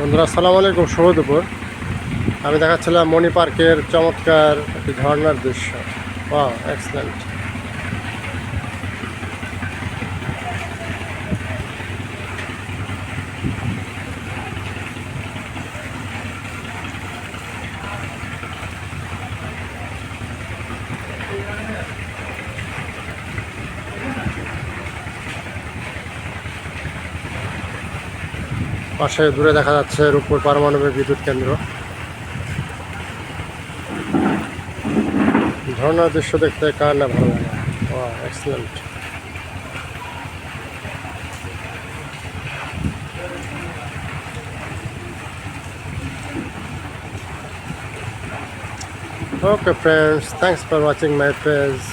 বন্ধুরা আসসালামু আলাইকুম শুভ আমি দেখাচ্ছিলাম মণি পার্কের চমৎকার একটি ঝর্নার দৃশ্য। বা এক্সেলেন্ট পাশে দূরে দেখা যাচ্ছে রূপপুর পারমাণবিক বিদ্যুৎ কেন্দ্র। ঝর্ণার দৃশ্য দেখতে কার না ভালো লাগে? Excellent Okay friends, thanks for watching my page.